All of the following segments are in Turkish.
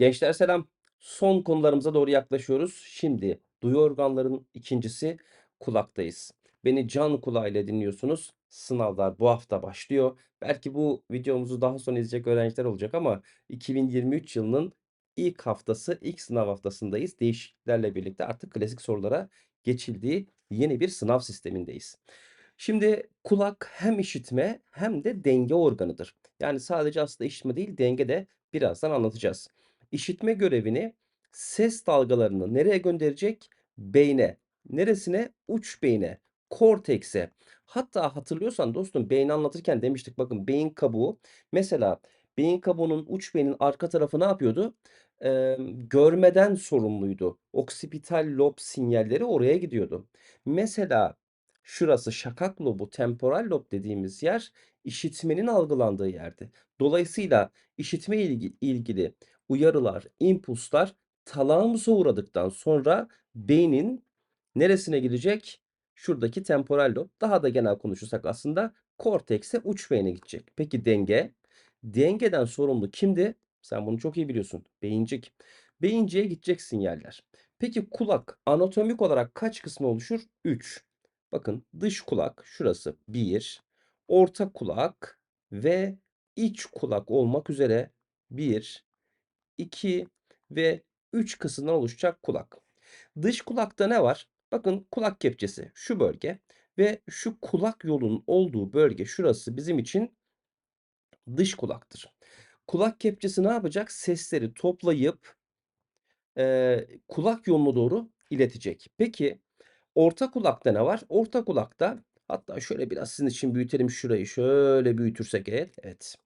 Gençler selam. Son konularımıza doğru yaklaşıyoruz. Şimdi duyu organların ikincisi kulaktayız. Beni can kulağıyla dinliyorsunuz. Sınavlar bu hafta başlıyor. Belki bu videomuzu daha sonra izleyecek öğrenciler olacak ama 2023 yılının ilk haftası, ilk sınav haftasındayız. Değişikliklerle birlikte artık klasik sorulara geçildiği yeni bir sınav sistemindeyiz. Şimdi kulak hem işitme hem de denge organıdır. Yani sadece aslında işitme değil, denge de birazdan anlatacağız. İşitme görevini ses dalgalarını nereye gönderecek? Beyne. Neresine? Uç beyne, kortekse. Hatta hatırlıyorsan dostum beyni anlatırken demiştik bakın beyin kabuğu. Mesela beyin kabuğunun uç beynin arka tarafı ne yapıyordu? Emm, görmeden sorumluydu. Oksipital lob sinyalleri oraya gidiyordu. Mesela şurası şakak lobu, temporal lob dediğimiz yer işitmenin algılandığı yerdi. Dolayısıyla işitme ilgi ilgili uyarılar, impulslar talamusa uğradıktan sonra beynin neresine gidecek? Şuradaki temporal lob. Daha da genel konuşursak aslında kortekse uç beyne gidecek. Peki denge? Dengeden sorumlu kimdi? Sen bunu çok iyi biliyorsun. Beyincik. Beyinciğe gidecek sinyaller. Peki kulak anatomik olarak kaç kısmı oluşur? 3. Bakın dış kulak şurası 1, orta kulak ve iç kulak olmak üzere 1, 2 ve 3 kısımdan oluşacak kulak. Dış kulakta ne var? Bakın kulak kepçesi şu bölge ve şu kulak yolunun olduğu bölge şurası bizim için dış kulaktır. Kulak kepçesi ne yapacak? Sesleri toplayıp eee, kulak yoluna doğru iletecek. Peki orta kulakta ne var? Orta kulakta hatta şöyle biraz sizin için büyütelim şurayı. Şöyle büyütürsek evet. Evet.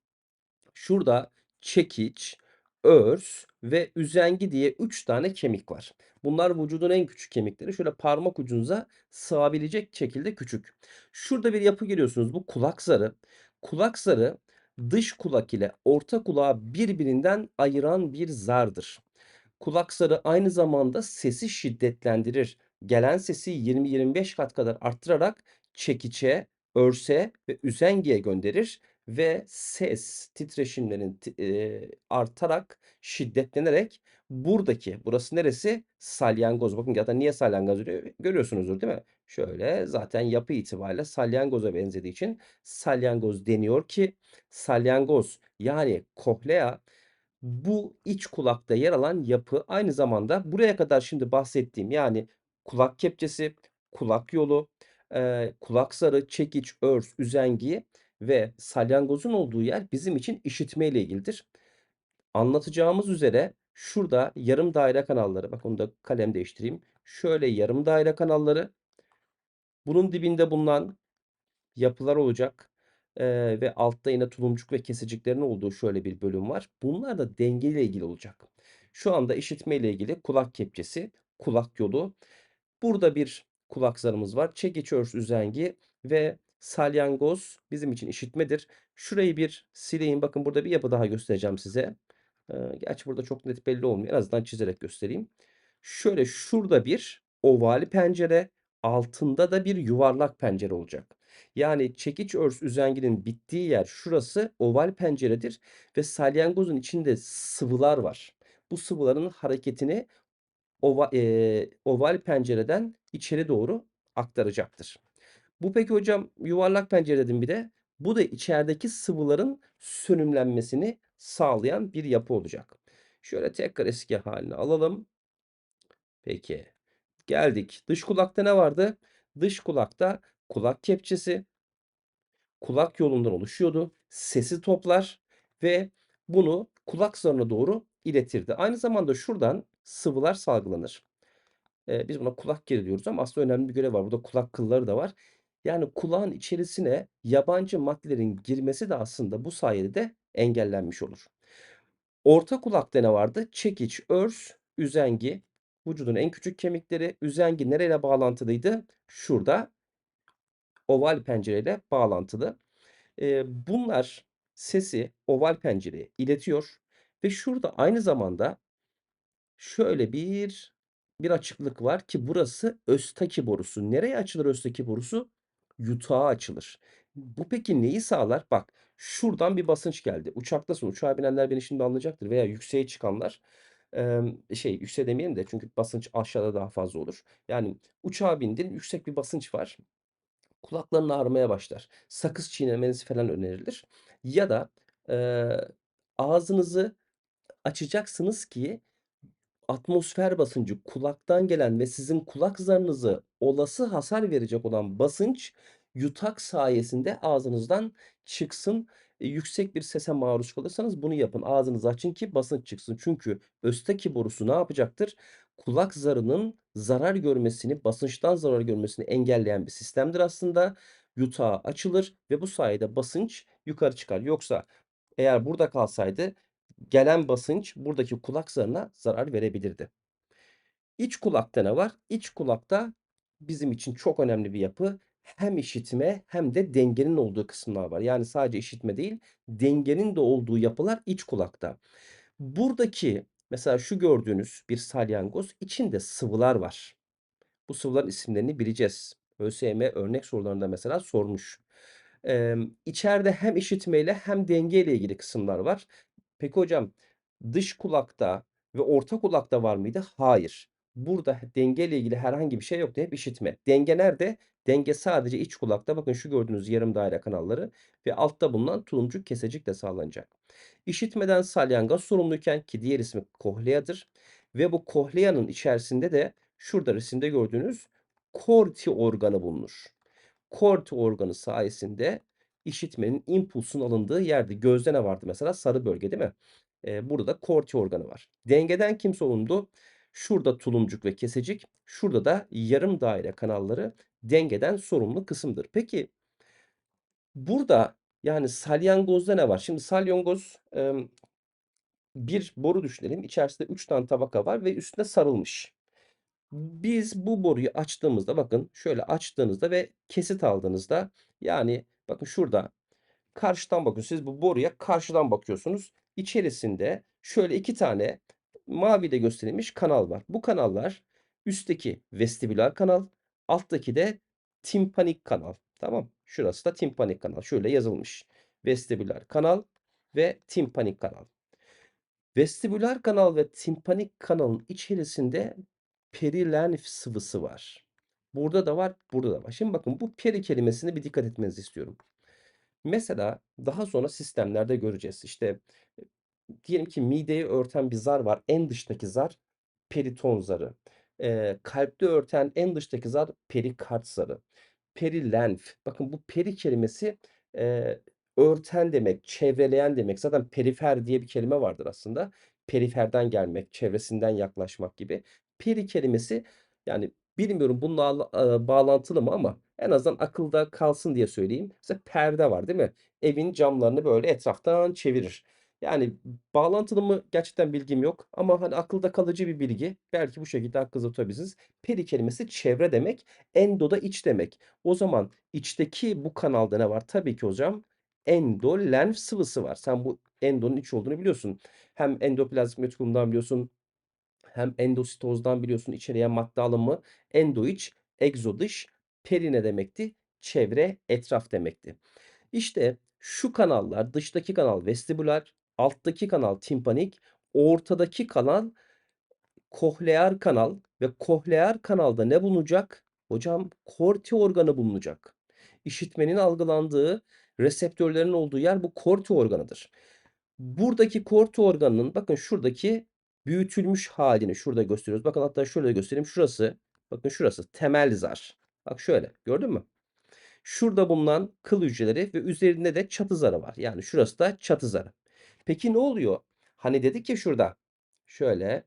Şurada çekiç, örs ve üzengi diye 3 tane kemik var. Bunlar vücudun en küçük kemikleri. Şöyle parmak ucunuza sığabilecek şekilde küçük. Şurada bir yapı görüyorsunuz. Bu kulak zarı. Kulak zarı dış kulak ile orta kulağı birbirinden ayıran bir zardır. Kulak zarı aynı zamanda sesi şiddetlendirir. Gelen sesi 20-25 kat kadar arttırarak çekiçe, örse ve üzengiye gönderir ve ses titreşimlerin ti eee, artarak, şiddetlenerek buradaki, burası neresi? Salyangoz. Bakın zaten niye salyangoz diyor görüyorsunuzdur değil mi? Şöyle zaten yapı itibariyle salyangoza benzediği için salyangoz deniyor ki salyangoz yani kohlea bu iç kulakta yer alan yapı aynı zamanda buraya kadar şimdi bahsettiğim yani kulak kepçesi, kulak yolu, eee, kulak zarı, çekiç, örs, üzengi ve salyangozun olduğu yer bizim için işitme ile ilgilidir. Anlatacağımız üzere şurada yarım daire kanalları, bak onu da kalem değiştireyim. Şöyle yarım daire kanalları, bunun dibinde bulunan yapılar olacak. Eee, ve altta yine tulumcuk ve kesiciklerin olduğu şöyle bir bölüm var. Bunlar da denge ile ilgili olacak. Şu anda işitme ile ilgili kulak kepçesi, kulak yolu. Burada bir kulak zarımız var. Çekiç, örs, üzengi ve salyangoz bizim için işitmedir. Şurayı bir sileyim. Bakın burada bir yapı daha göstereceğim size. Eee, gerçi burada çok net belli olmuyor. En azından çizerek göstereyim. Şöyle şurada bir oval pencere, altında da bir yuvarlak pencere olacak. Yani çekiç, örs, üzenginin bittiği yer şurası oval penceredir ve salyangozun içinde sıvılar var. Bu sıvıların hareketini ova eee, oval pencereden içeri doğru aktaracaktır. Bu peki hocam yuvarlak pencere dedim bir de. Bu da içerideki sıvıların sönümlenmesini sağlayan bir yapı olacak. Şöyle tekrar eski hâline alalım. Peki. Geldik. Dış kulakta ne vardı? Dış kulakta kulak kepçesi kulak yolundan oluşuyordu. Sesi toplar ve bunu kulak zarına doğru iletirdi. Aynı zamanda şuradan sıvılar salgılanır. Eee, biz buna kulak kiri diyoruz ama aslında önemli bir görev var. Burada kulak kılları da var. Yani kulağın içerisine yabancı maddelerin girmesi de aslında bu sayede de engellenmiş olur. Orta kulakta ne vardı? Çekiç, örs, üzengi. Vücudun en küçük kemikleri. Üzengi nereyle bağlantılıydı? Şurada oval pencereyle bağlantılı. Eee, bunlar sesi oval pencereye iletiyor ve şurada aynı zamanda şöyle bir bir açıklık var ki burası Östaki borusu. Nereye açılır Östaki borusu? Yutağa açılır. Bu peki neyi sağlar? Bak, şuradan bir basınç geldi. Uçaktasın, uçağa binenler beni şimdi anlayacaktır veya yükseğe çıkanlar. Şey, yükseğe demeyelim de çünkü basınç aşağıda daha fazla olur. Yani uçağa bindin, yüksek bir basınç var. Kulakların ağrımaya başlar. Sakız çiğnemeniz falan önerilir. Ya da, eee, ağzınızı açacaksınız ki atmosfer basıncı, kulaktan gelen ve sizin kulak zarınızı olası hasar verecek olan basınç yutak sayesinde ağzınızdan çıksın. Eee, yüksek bir sese maruz kalırsanız bunu yapın. Ağzınızı açın ki basınç çıksın. Çünkü Östaki borusu ne yapacaktır? Kulak zarının zarar görmesini, basınçtan zarar görmesini engelleyen bir sistemdir aslında. Yutağı açılır ve bu sayede basınç yukarı çıkar. Yoksa eğer burada kalsaydı gelen basınç buradaki kulak zarına zarar verebilirdi. İç kulakta ne var? İç kulakta bizim için çok önemli bir yapı. Hem işitme hem de dengenin olduğu kısımlar var. Yani sadece işitme değil, dengenin de olduğu yapılar iç kulakta. Buradaki mesela şu gördüğünüz bir salyangoz içinde sıvılar var. Bu sıvıların isimlerini bileceğiz. ÖSYM örnek sorularında mesela sormuş. Emm, içeride hem işitmeyle hem dengeyle ilgili kısımlar var. Peki hocam, dış kulakta ve orta kulakta var mıydı? Hayır. Burada dengeyle ilgili herhangi bir şey yoktu. Hep işitme. Denge nerede? Denge sadece iç kulakta. Bakın şu gördüğünüz yarım daire kanalları ve altta bulunan tulumcuk kesecikle sağlanacak. İşitmeden salyangoz sorumluyken ki diğer ismi kohleadır ve bu kohleanın içerisinde de şurada resimde gördüğünüz korti organı bulunur. Korti organı sayesinde işitmenin impulsun alındığı yerde gözde ne vardı mesela? Sarı bölge değil mi? Eee, burada da korti organı var. Dengeden kim sorumlu? Şurada tulumcuk ve kesecik, şurada da yarım daire kanalları dengeden sorumlu kısımdır. Peki burada yani salyangozda ne var? Şimdi salyangoz bir boru düşünelim. İçerisinde 3 tane tabaka var ve üstüne sarılmış. Biz bu boruyu açtığımızda bakın şöyle açtığınızda ve kesit aldığınızda yani bakın şurada Karşıdan bakın. Siz bu boruya karşıdan bakıyorsunuz. İçerisinde şöyle 2 tane maviyle gösterilmiş kanal var. Bu kanallar üstteki vestibüler kanal, alttaki de timpanik kanal. Tamam? Şurası da timpanik kanal. Şöyle yazılmış. Vestibüler kanal ve timpanik kanal. Vestibüler kanal ve timpanik kanalın içerisinde perilenf sıvısı var. Burada da var, burada da var. Şimdi bakın bu peri kelimesine bir dikkat etmenizi istiyorum. Mesela daha sonra sistemlerde göreceğiz. İşte, diyelim ki mideyi örten bir zar var. En dıştaki zar periton zarı. Eee, kalpte örten en dıştaki zar perikard zarı. Perilenf. Bakın bu peri kelimesi, eee, örten demek, çevreleyen demek. Zaten perifer diye bir kelime vardır aslında. Periferden gelmek, çevresinden yaklaşmak gibi. Peri kelimesi yani bilmiyorum bununla aaa, bağlantılı mı ama en azından akılda kalsın diye söyleyeyim. Mesela perde var, değil mi? Evin camlarını böyle etraftan çevirir. Yani bağlantılı mı gerçekten bilgim yok ama, hani, akılda kalıcı bir bilgi. Belki bu şekilde aklınızda tutabilirsiniz. Peri kelimesi çevre demek, endo da iç demek. O zaman içteki bu kanalda ne var? Tabii ki hocam endolenf sıvısı var. Sen bu endonun iç olduğunu biliyorsun. Hem endoplazmik retikulumdan biliyorsun hem endositozdan biliyorsun içeriye madde alımı. Endo iç, egzo dış. Peri ne demekti? Çevre, etraf demekti. İşte şu kanallar, dıştaki kanal vestibüler, alttaki kanal timpanik, ortadaki kanal kohlear kanal ve kohlear kanalda ne bulunacak? Hocam korti organı bulunacak. İşitmenin algılandığı, reseptörlerin olduğu yer bu korti organıdır. Buradaki korti organının bakın şuradaki büyütülmüş halini şurada gösteriyoruz. Bakın hatta şöyle göstereyim. Şurası, bakın şurası temel zar. Bak şöyle gördün mü? Şurada bulunan kıl hücreleri ve üzerinde de çatı zarı var. Yani şurası da çatı zarı. Peki ne oluyor? Hani dedik ya şurada şöyle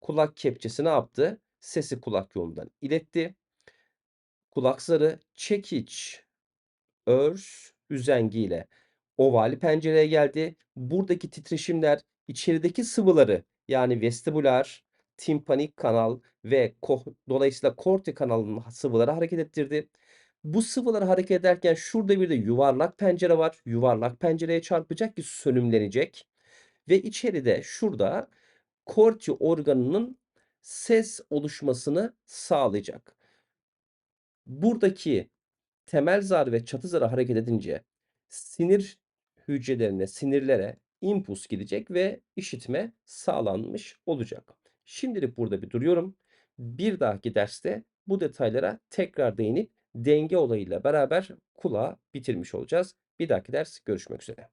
kulak kepçesi ne yaptı? Sesi kulak yolundan iletti. Kulak zarı çekiç, örs, üzengiyle ovali pencereye geldi. Buradaki titreşimler içerideki sıvıları yani vestibüler, timpanik kanal ve koh dolayısıyla korti kanalının sıvıları hareket ettirdi. Bu sıvılar hareket ederken şurada bir de yuvarlak pencere var. Yuvarlak pencereye çarpacak ki sönümlenecek. Ve içeride şurada korti organının ses oluşmasını sağlayacak. Buradaki temel zar ve çatı zarı hareket edince sinir hücrelerine, sinirlere impuls gidecek ve işitme sağlanmış olacak. Şimdilik burada bir duruyorum. Bir dahaki derste bu detaylara tekrar değinip denge olayıyla beraber kulağı bitirmiş olacağız. Bir dahaki ders görüşmek üzere.